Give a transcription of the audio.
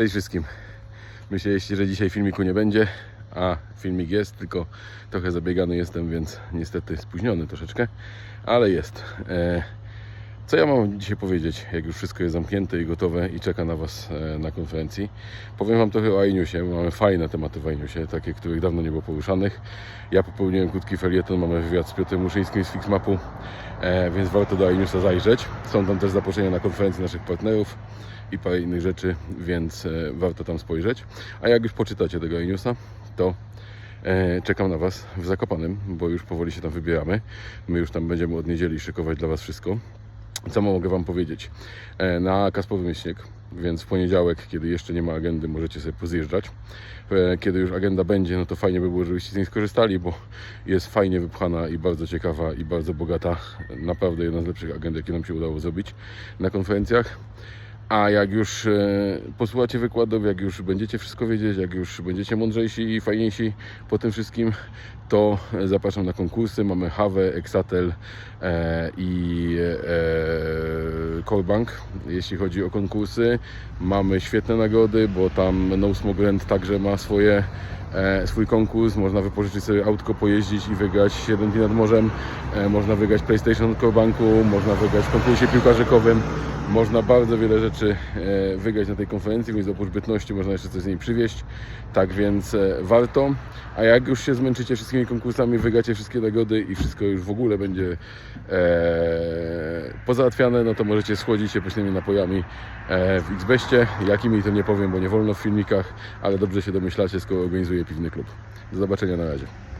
Cześć wszystkim. Myśleliście, że dzisiaj filmiku nie będzie, a filmik jest, tylko trochę zabiegany jestem, więc niestety spóźniony troszeczkę, ale jest. E, co ja mam dzisiaj powiedzieć, jak już wszystko jest zamknięte i gotowe i czeka na Was e, na konferencji? Powiem Wam trochę o Ainiusie. Mamy fajne tematy w Ainiusie, takie, których dawno nie było poruszanych. Ja popełniłem krótki felieton, mamy wywiad z Piotrem Muszyńskim z Fixmapu, e, więc warto do Ainiusa zajrzeć. Są tam też zaproszenia na konferencję naszych partnerów i parę innych rzeczy, więc e, warto tam spojrzeć. A jak już poczytacie tego Ainiusa, to czekam na Was w Zakopanem, bo już powoli się tam wybieramy. My już tam będziemy od niedzieli szykować dla Was wszystko. Co mogę Wam powiedzieć? E, Na Kaspowy Myślnik, więc w poniedziałek, kiedy jeszcze nie ma agendy, możecie sobie pozjeżdżać. E, Kiedy już agenda będzie, no to fajnie by było, żebyście z niej skorzystali, bo jest fajnie wypchana i bardzo ciekawa i bardzo bogata. Naprawdę jedna z lepszych agend, jakie nam się udało zrobić na konferencjach. A jak już e, posłuchacie wykładów, jak już będziecie wszystko wiedzieć, jak już będziecie mądrzejsi i fajniejsi po tym wszystkim, to zapraszam na konkursy. Mamy Hawę, Exatel e, i e, Callbank, jeśli chodzi o konkursy. Mamy świetne nagrody, bo tam No Smoke także ma swoje swój konkurs, można wypożyczyć sobie autko, pojeździć i wygrać 7 dni nad morzem, można wygrać PlayStation od Banku, można wygrać w konkursie piłkarzykowym, można bardzo wiele rzeczy e, wygrać na tej konferencji, więc oprócz bytności można jeszcze coś z niej przywieźć, tak więc e, warto, a jak już się zmęczycie wszystkimi konkursami, wygracie wszystkie nagrody i wszystko już w ogóle będzie e, pozałatwiane, no to możecie schłodzić się pysznymi napojami e, w Xbeście, jakimi to nie powiem, bo nie wolno w filmikach, ale dobrze się domyślacie, skoro organizuje piwny klub. Do zobaczenia na razie.